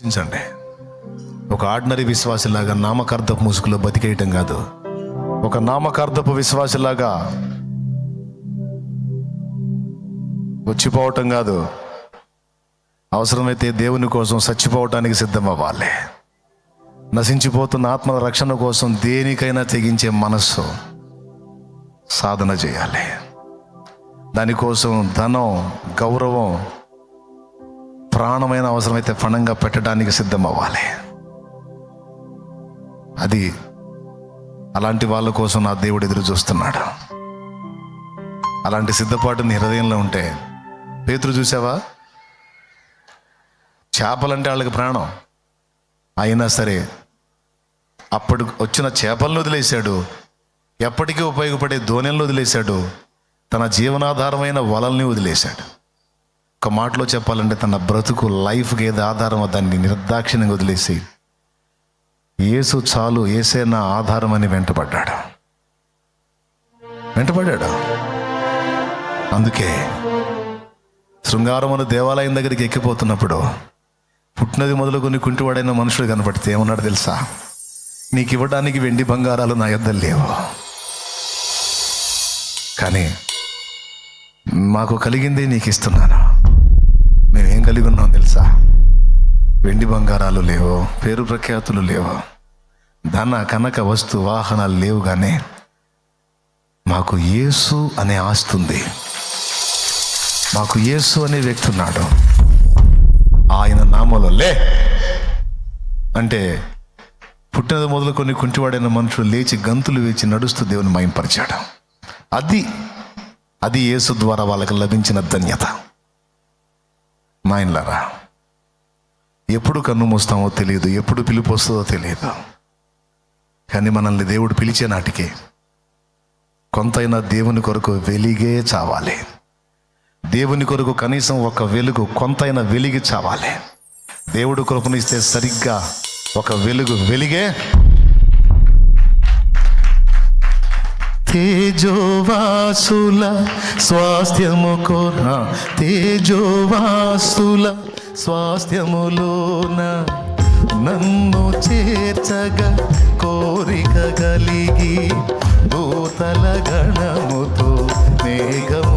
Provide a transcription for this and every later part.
ఆలోచించండి. ఒక ఆర్డినరీ విశ్వాసలాగా నామకార్థపు ముసుగులో బతికేయటం కాదు. ఒక నామకార్థపు విశ్వాసలాగా వచ్చిపోవటం కాదు. అవసరమైతే దేవుని కోసం చచ్చిపోవటానికి సిద్ధం అవ్వాలి నశించిపోతున్న ఆత్మల రక్షణ కోసం దేనికైనా తెగించే మనస్సు సాధన చేయాలి. దానికోసం ధనం గౌరవం ప్రాణమైన అవసరమైతే పణంగా పెట్టడానికి సిద్ధం అవ్వాలి అది అలాంటి వాళ్ళ కోసం నా దేవుడు ఎదురు చూస్తున్నాడు. అలాంటి సిద్ధపాటు నీ హృదయంలో ఉంటే పేతురు చూసావా? చేపలంటే వాళ్ళకి ప్రాణం. అయినా సరే అప్పుడు వచ్చిన చేపలను వదిలేశాడు ఎప్పటికీ ఉపయోగపడే ధోనిలను వదిలేశాడు తన జీవనాధారమైన వలల్ని వదిలేశాడు. ఒక మాటలో చెప్పాలంటే తన బ్రతుకు లైఫ్కి ఏది ఆధారమో? దాన్ని నిర్దాక్షిణ్యంగా వదిలేసి యేసు చాలు ఏసే నా ఆధారం అని వెంటపడ్డాడు వెంటపడ్డాడు అందుకే శృంగారమును దేవాలయం దగ్గరికి ఎక్కిపోతున్నప్పుడు పుట్టినది మొదలుకొని కుంటివాడైన మనుషుడు కనపడితే ఏమన్నాడు తెలుసా? నీకు ఇవ్వడానికి వెండి బంగారాలు నా యొద్ద లేవు. కానీ మాకు కలిగింది నీకు ఇస్తున్నాను. ఏం కలిగి ఉన్నాం తెలుసా? వెండి బంగారాలు లేవు పేరు ప్రఖ్యాతులు లేవు ధన కనక వస్తు వాహనాలు లేవు కానీ మాకు యేసు అనే ఆస్తుంది మాకు యేసు అనే వ్యక్తి ఉన్నాడు. ఆయన నామలో లే. అంటే పుట్టినది మొదలుకొని కుంటివాడైన మనుషులు లేచి గంతులు వేచి నడుస్తూ దేవుని మయంపరిచాడు. అది అది యేసు ద్వారా వాళ్ళకి లభించిన ధన్యత. నాయనలారా ఎప్పుడు కన్ను మూస్తామో తెలియదు ఎప్పుడు పిలుపు వస్తుందో తెలియదు. కానీ మనల్ని దేవుడు పిలిచే నాటికి కొంతైనా దేవుని కొరకు వెలిగే చావాలి. దేవుని కొరకు కనీసం ఒక వెలుగు కొంతైనా వెలిగి చావాలి. దేవుడు కృపనిస్తే సరిగ్గా ఒక వెలుగు వెలిగే తేజోవాసుల స్వాస్థ్యము కోరా తేజోవాసుల స్వాస్థ్యములోన నన్ను చేర్చగా కోరిక కలిగి దూతల గణముతో మేఘము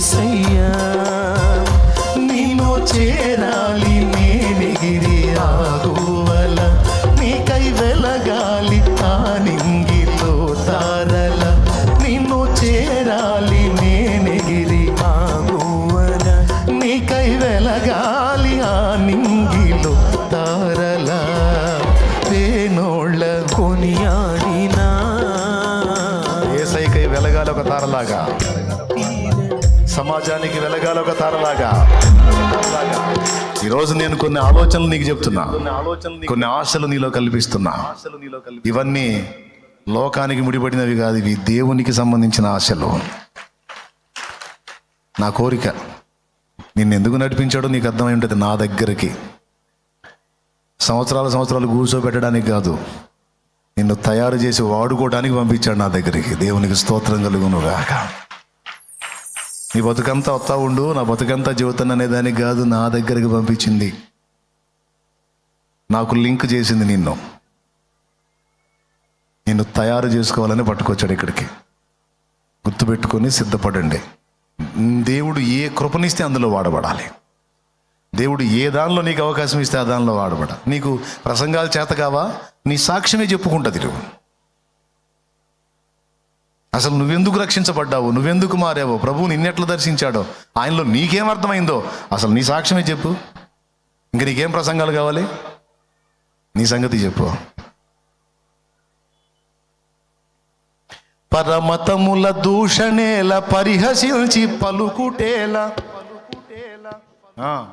ఏసయ్యా నిన్ను చేరాలి నేనిగిరి ఆగువల నీకై వెలగాలి ఆ నింగిలో తారల. నిన్ను చేరాలి నేనిగిరి ఆగువన నీకై వెలగాలి ఆ నింగిలో తారల. వేణోళ్ళ కొనియాడినా. ఏసైకై వెలగాలి ఒక తారలాగా. సమాజానికి వెలగాలి ఒక తారలాగా. ఈరోజు నేను కొన్ని ఆలోచనలు నీకు చెప్తున్నా. కొన్ని ఆశలు నీలో కల్పిస్తున్నా. ఇవన్నీ లోకానికి ముడిపడినవి కాదు ఇవి దేవునికి సంబంధించిన ఆశలు. నా కోరిక నిన్ను ఎందుకు నడిపించాడో నీకు అర్థమై ఉంటుంది నా దగ్గరికి. సంవత్సరాల సంవత్సరాలు కూర్చోబెట్టడానికి కాదు నిన్ను తయారు చేసి వాడుకోవడానికి పంపించాడు నా దగ్గరికి. దేవునికి స్తోత్రం కలుగునుగాక నీ బతుకంతా వస్తా ఉండు నా బతుకంతా జీవితం అనే దానికి కాదు నా దగ్గరికి పంపించింది. నాకు లింక్ చేసింది నిన్ను. నిన్ను తయారు చేసుకోవాలని పట్టుకొచ్చాడు ఇక్కడికి. గుర్తుపెట్టుకొని సిద్ధపడండి. దేవుడు ఏ కృపనిస్తే అందులో వాడబడాలి. దేవుడు ఏ దానిలో నీకు అవకాశం ఇస్తే ఆ దానిలో వాడబడ నీకు ప్రసంగాలు చేత కావా? నీ సాక్ష్యమే చెప్పుకుంటుంది నువ్వు. అసలు నువ్వెందుకు రక్షించబడ్డావు? నువ్వెందుకు మారావో? ప్రభువు నిన్నెట్లు దర్శించాడో? ఆయనలో నీకేం అర్థమైందో అసలు నీ సాక్ష్యమే చెప్పు. ఇంక నీకేం ప్రసంగాలు కావాలి? నీ సంగతి చెప్పు. పరమతముల దూషణేల పరిహసించి పలుకుటేలా. ఆ.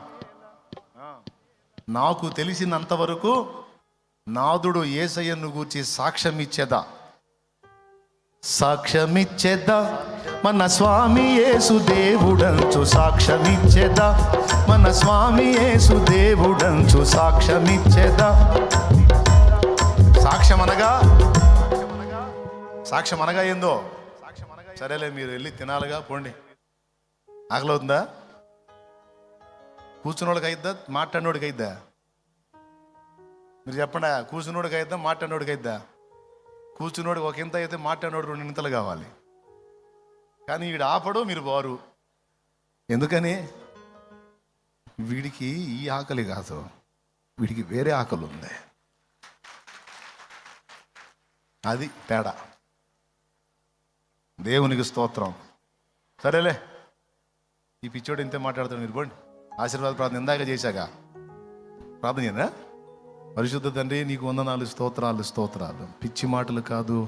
నాకు తెలిసినంత వరకు నాదుడు ఏసయ్యను గూర్చి సాక్ష్యం ఇచ్చేదా సాక్ష్యమిచ్చేద్దా మన స్వామి యేసు దేవుడంచు సాక్ష్యమిచ్చేదా? మన స్వామి యేసు దేవుడంచు సాక్ష్యమిచ్చేదా? సాక్ష్యం అనగా సాక్ష్యం అనగా ఏందో? సరేలే మీరు వెళ్ళి తినాలిగా పోండి. ఆకలవుతుందా? కూర్చున్నోడికి అయిద్దా మాట్లాడినోడికి అయిద్దా మీరు చెప్పండి కూర్చున్నోడికి అయిద్దా మాట్లాడినోడికి అయిద్దా కూర్చున్నోడు ఒక ఇంత అయితే మాట్లాడినోడు రెండు ఇంతలు కావాలి. కానీ వీడు ఆపడు మీరు బారు. ఎందుకని? వీడికి ఈ ఆకలి కాదు. వీడికి వేరే ఆకలి ఉంది అది తేడా. దేవునికి స్తోత్రం. సరేలే. ఈ పిచ్చోడు ఇంతే మాట్లాడుతాడు మీరు పోండి. ఆశీర్వాద ప్రార్థన ఇందాక చేశాక ప్రార్థన చేయనా పరిశుద్ధ తండ్రి నీకు వందనాలు స్తోత్రాలు స్తోత్రాలు. పిచ్చి మాటలు కాదు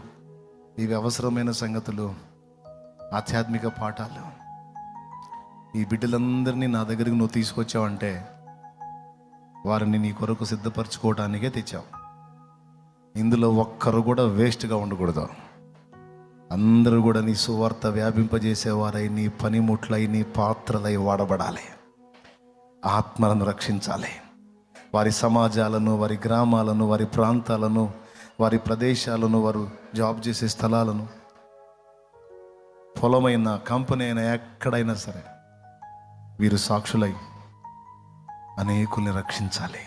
ఇవి అవసరమైన సంగతులు ఆధ్యాత్మిక పాఠాలు. ఈ బిడ్డలందరినీ నా దగ్గరికి నువ్వు తీసుకొచ్చావంటే వారిని నీ కొరకు సిద్ధపరచుకోవడానికే తెచ్చావు. ఇందులో ఒక్కరు కూడా వేస్ట్గా ఉండకూడదు. అందరూ కూడా నీ సువార్త వ్యాపింపజేసేవారై నీ పనిముట్లై నీ పాత్రలై వాడబడాలి. ఆత్మలను రక్షించాలి. వారి సమాజాలను వారి గ్రామాలను వారి ప్రాంతాలను వారి ప్రదేశాలను వారు జాబ్ చేసే స్థలాలను పొలమైన కంపెనీ అయినా ఎక్కడైనా సరే వీరు సాక్షులై అనేకుల్ని రక్షించాలి.